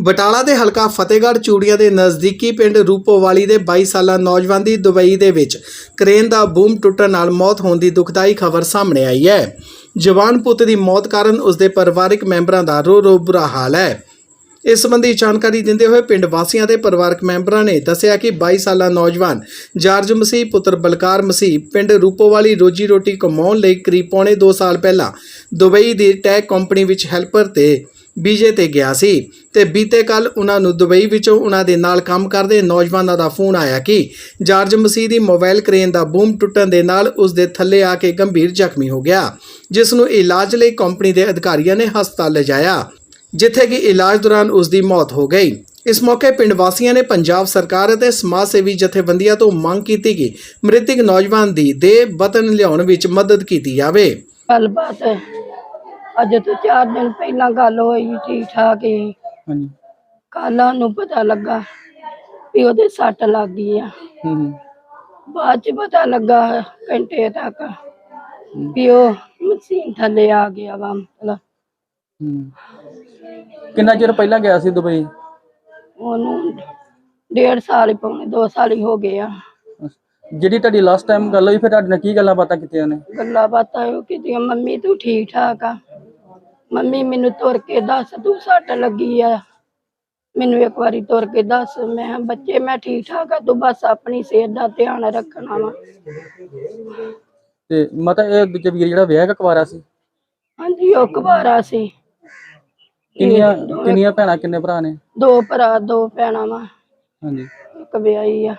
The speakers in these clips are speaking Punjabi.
ਬਟਾਲਾ ਦੇ ਹਲਕਾ ਫਤਿਹਗੜ੍ਹ ਚੂੜੀਆਂ ਦੇ ਨਜ਼ਦੀਕੀ ਪਿੰਡ ਰੂਪੋਵਾਲੀ ਦੇ 22 ਸਾਲਾ ਨੌਜਵਾਨ ਦੀ ਦੁਬਈ ਦੇ ਵਿੱਚ ਕ੍ਰੇਨ ਦਾ ਬੂਮ ਟੁੱਟਣ ਨਾਲ ਮੌਤ ਹੋਣ ਦੀ ਦੁਖਦਾਈ ਖਬਰ ਸਾਹਮਣੇ ਆਈ ਹੈ। ਜਵਾਨ ਪੁੱਤ ਦੀ ਮੌਤ ਕਾਰਨ ਉਸ ਦੇ ਪਰਿਵਾਰਕ ਮੈਂਬਰਾਂ ਦਾ ਰੋ ਰੋ ਬੁਰਾ ਹਾਲ ਹੈ। ਇਸ ਸੰਬੰਧੀ ਜਾਣਕਾਰੀ ਦਿੰਦੇ ਹੋਏ ਪਿੰਡ ਵਾਸੀਆਂ ਦੇ ਪਰਿਵਾਰਕ ਮੈਂਬਰਾਂ ਨੇ ਦੱਸਿਆ ਕਿ 22 ਸਾਲਾ ਨੌਜਵਾਨ ਜਾਰਜ ਮਸੀਹ, ਪੁੱਤਰ ਬਲਕਾਰ ਮਸੀਹ, ਪਿੰਡ ਰੂਪੋਵਾਲੀ ਰੋਜੀ ਰੋਟੀ ਕਮਾਉਣ ਲਈ ਕਰੀਬ ਪੌਣੇ 2 ਸਾਲ ਪਹਿਲਾਂ ਦੁਬਈ ਦੀ ਟੈਕ ਕੰਪਨੀ ਵਿੱਚ ਹੈਲਪਰ ਤੇ ਬੀਜੇ ਤੇ ਗਿਆ ਸੀ ਤੇ ਬੀਤੇ ਕੱਲ ਉਹਨਾਂ ਨੂੰ ਦੁਬਈ ਵਿੱਚੋਂ ਉਹਨਾਂ ਦੇ ਨਾਲ ਕੰਮ ਕਰਦੇ ਨੌਜਵਾਨਾਂ ਦਾ ਫੋਨ ਆਇਆ ਕਿ ਜਾਰਜ ਮਸੀਹ ਦੀ ਮੋਬਾਈਲ ਕ੍ਰੇਨ ਦਾ ਬੂਮ ਟੁੱਟਣ ਦੇ ਨਾਲ ਉਸ ਦੇ ਥੱਲੇ ਆ ਕੇ ਗੰਭੀਰ ਜ਼ਖਮੀ ਹੋ ਗਿਆ, ਜਿਸ ਨੂੰ ਇਲਾਜ ਲਈ ਕੰਪਨੀ ਦੇ ਅਧਿਕਾਰੀਆਂ ਨੇ ਹਸਪਤਾਲ ਲਿਜਾਇਆ ਜਿੱਥੇ ਕਿ ਇਲਾਜ ਦੌਰਾਨ ਉਸ ਦੀ ਮੌਤ ਹੋ ਗਈ। ਇਸ ਮੌਕੇ ਪਿੰਡ ਵਾਸੀਆਂ ਨੇ ਪੰਜਾਬ ਸਰਕਾਰ ਅਤੇ ਸਮਾਜ ਸੇਵੀ ਜਥੇਬੰਦੀਆਂ ਤੋਂ ਮੰਗ ਕੀਤੀ ਕਿ ਮ੍ਰਿਤਕ ਨੌਜਵਾਨ ਦੀ ਦੇਹ ਵਤਨ ਲਿਆਉਣ ਵਿੱਚ ਮਦਦ ਕੀਤੀ ਜਾਵੇ। ਗੱਲਬਾਤ ਅੱਜ ਤੋਂ 4 ਦਿਨ ਪਹਿਲਾਂ ਗੱਲ ਹੋਈ ਠੀਕ ਠਾਕ ਹੀ। ਹਾਂਜੀ। ਕੱਲ੍ਹ ਨੂੰ ਪਤਾ ਲੱਗਾ ਵੀ ਉਹਦੇ ਸੱਟ ਲੱਗ ਗਈ ਆ। ਹੂੰ ਹੂੰ। ਬਾਅਦ ਚ ਪਤਾ ਲੱਗਾ ਘੰਟੇ ਤੱਕ ਵੀ ਉਹ ਮਸ਼ੀਨ ਥੱਲੇ ਆ ਗਿਆ ਵਾ ਮਤਲਬ। ਹੂੰ। ਕਿੰਨਾ ਚਿਰ ਪਹਿਲਾਂ ਗਿਆ ਸੀ ਦੁਬਈ? ਉਹਨੂੰ ਡੇਢ ਸਾਲ ਹੀ ਪੌਣੇ 2 ਸਾਲ ਹੀ ਹੋ ਗਏ ਆ। ਜਿਹੜੀ ਤੁਹਾਡੀ ਲਾਸਟ ਟਾਈਮ ਗੱਲ ਹੋਈ ਫਿਰ ਤੁਹਾਡੇ ਨਾਲ ਕੀ ਗੱਲਾਂ ਬਾਤਾਂ ਕੀਤੀਆਂ ਨੇ ਗੱਲਾਂ ਬਾਤਾਂ ਉਹ ਕੀਤੀਆਂ ਮੰਮੀ ਤੂੰ ਠੀਕ ਠਾਕ ਆ? ਮੰਮੀ ਮੈਨੂੰ ਤੁਰ ਕੇ ਦੱਸ ਤੂੰ ਸੱਟ ਲੱਗੀ ਆ। ਮੈਨੂੰ ਇੱਕ ਵਾਰੀ ਤੁਰ ਕੇ ਦੱਸ। ਮੈਂ ਬੱਚੇ ਮੈਂ ਠੀਕ ਠਾਕ ਆ ਤੂੰ ਬਸ ਆਪਣੀ ਸਿਹਤ ਦਾ ਧਿਆਨ ਰੱਖਣਾ ਵਾ। ਤੇ ਮਤਾ ਇਹ ਦੂਜੇ ਵੀਰ ਜਿਹੜਾ ਵਿਆਹ ਕਕਵਾਰਾ ਸੀ? ਹਾਂਜੀ ਉਹ ਕੁਵਾਰਾ ਸੀ। ਕਿੰਨੀਆਂ ਕਿੰਨੀਆਂ ਭੈਣਾਂ ਕਿੰਨੇ ਭਰਾ ਨੇ? ਦੋ ਭਰਾ ਦੋ ਭੈਣਾਂ ਵਾ। ਹਾਂਜੀ। ਇੱਕ ਵਿਆਹੀ ਆ।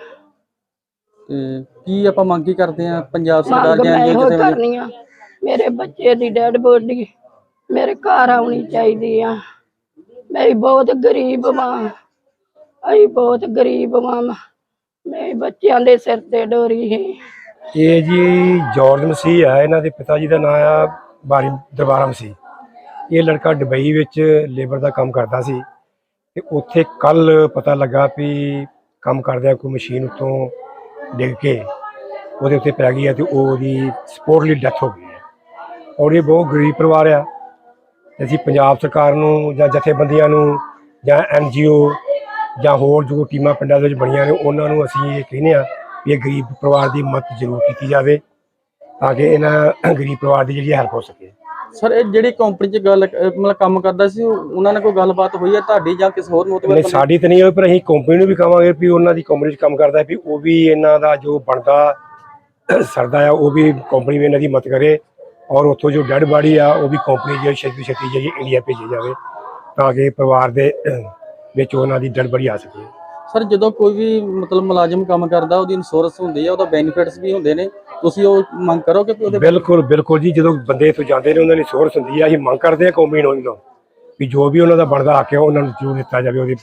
ਤੇ ਕੀ ਆਪਾਂ ਮੰਗ ਕੀ ਕਰਦੇ ਆ? ਪੰਜਾਬ ਸਰਕਾਰ ਜਾਂ ਕਿਸੇ ਕਰਨੀ ਆ। ਮੇਰੇ ਬੱਚੇ ਦੀ ਡੈਡ ਬੋਡੀ ਮੇਰੇ ਘਰ ਆਉਣੀ ਚਾਹੀਦੀ ਆ। ਮੈਂ ਬਹੁਤ ਗਰੀਬ ਮਾਂ ਅਸੀਂ ਬਹੁਤ ਗਰੀਬ ਮਾਂ ਮੈਂ ਬੱਚਿਆਂ ਦੇ ਸਿਰ ਤੇ ਡੋਰੀ ਹੈ ਇਹ ਜੀ ਜਾਰਜ ਮਸੀਹ ਹੈ ਇਹਨਾਂ ਦੇ ਪਿਤਾ ਜੀ ਦਾ ਨਾਮ ਆ ਬਾਰੀ ਦਰਬਾਰਾ ਮਸੀਹ। ਇਹ ਲੜਕਾ ਦੁਬਈ ਵਿੱਚ ਲੇਬਰ ਦਾ ਕੰਮ ਕਰਦਾ ਸੀ ਤੇ ਉੱਥੇ ਕੱਲ ਪਤਾ ਲੱਗਾ ਵੀ ਕੰਮ ਕਰਦਿਆਂ ਕੋਈ ਮਸ਼ੀਨ ਉੱਤੋਂ ਡਿੱਗ ਕੇ ਉਹਦੇ ਉੱਤੇ ਪੈ ਗਈ ਹੈ ਤੇ ਉਹਦੀ ਸਪੋਰਟਲੀ ਡੈਥ ਹੋ ਗਈ ਹੈ। ਔਰ ਇਹ ਬਹੁਤ ਗਰੀਬ ਪਰਿਵਾਰ ਆ। ਤੇ ਅਸੀਂ ਪੰਜਾਬ ਸਰਕਾਰ ਨੂੰ ਜਾਂ ਜਥੇਬੰਦੀਆਂ ਨੂੰ ਜਾਂ ਐਨਜੀਓ ਜਾਂ ਹੋਰ ਜੋ ਟੀਮਾਂ ਪਿੰਡਾਂ ਦੇ ਵਿੱਚ ਬਣੀਆਂ ਨੇ ਉਹਨਾਂ ਨੂੰ ਅਸੀਂ ਇਹ ਕਹਿੰਦੇ ਆ ਵੀ ਇਹ ਗਰੀਬ ਪਰਿਵਾਰ ਦੀ ਮਦਦ ਜ਼ਰੂਰ ਕੀਤੀ ਜਾਵੇ ਤਾਂ ਕਿ ਇਹਨਾਂ ਗਰੀਬ ਪਰਿਵਾਰ ਦੀ ਜਿਹੜੀ ਹੈਲਪ ਹੋ ਸਕੇ। ਸਰ ਇਹ ਜਿਹੜੀ ਕੰਪਨੀ 'ਚ ਗੱਲ ਮਤਲਬ ਕੰਮ ਕਰਦਾ ਸੀ ਉਹ- ਉਹਨਾਂ ਨਾਲ ਕੋਈ ਗੱਲਬਾਤ ਹੋਈ ਹੈ ਤੁਹਾਡੀ ਜਾਂ ਕਿਸੇ ਹੋਰ ਮੋਤਬਰ ਨਹੀਂ ਸਾਡੀ ਤਾਂ ਨਹੀਂ ਹੋਈ ਪਰ ਅਸੀਂ ਕੰਪਨੀ ਨੂੰ ਵੀ ਕਹਾਂਗੇ ਵੀ ਉਹਨਾਂ ਦੀ ਕੰਪਨੀ 'ਚ ਕੰਮ ਕਰਦਾ ਵੀ ਉਹ ਵੀ ਇਹਨਾਂ ਦਾ ਜੋ ਬਣਦਾ ਸਰਦਾ ਆ ਉਹ ਵੀ ਕੰਪਨੀ ਵੀ ਇਹਨਾਂ ਦੀ ਮਦਦ ਕਰੇ। ਔਰ ਉੱਥੋਂ ਜੋ ਡੈਡ ਬਾਡੀ ਆ ਉਹ ਵੀ ਕੰਪਨੀ ਜਿਹੜੀ ਛੇਤੀ ਛੇਤੀ ਜਿਹੜੀ ਇੰਡੀਆ ਭੇਜੀ ਜਾਵੇ ਤਾਂ ਕਿ ਪਰਿਵਾਰ ਦੇ ਵਿੱਚ ਉਹਨਾਂ ਦੀ ਡੈਡ ਬਾਡੀ ਆ ਸਕੇ। ਸਰ ਜਦੋਂ ਕੋਈ ਵੀ ਮਤਲਬ ਮੁਲਾਜ਼ਮ ਕੰਮ ਕਰਦਾ ਉਹਦੀ ਇੰਸ਼ੋਰੈਂਸ ਹੁੰਦੀ ਹੈ ਉਹਦਾ ਬੈਨੀਫਿਟਸ ਵੀ ਹੁੰਦੇ ਨੇ ਤੁਸੀਂ ਉਹ ਮੰਗ ਕਰੋਗੇ ਕਿ ਉਹਦੇ ਬਿਲਕੁਲ ਬਿਲਕੁਲ ਜੀ ਜਦੋਂ ਬੰਦੇ ਇੱਥੋਂ ਜਾਂਦੇ ਨੇ ਉਹਨਾਂ ਦੀ ਸੋਰਸ ਹੁੰਦੀ ਆ ਅਸੀਂ ਮੰਗ ਕਰਦੇ ਆ ਕੰਪਨੀ ਨੂੰ ਵੀ ਜੋ ਵੀ ਉਹਨਾਂ ਦਾ ਬਣਦਾ ਹੱਕ ਹੈ ਉਹਨਾਂ ਨੂੰ ਜ਼ਰੂਰ ਦਿੱਤਾ ਜਾਵੇ ਉਹਦੀ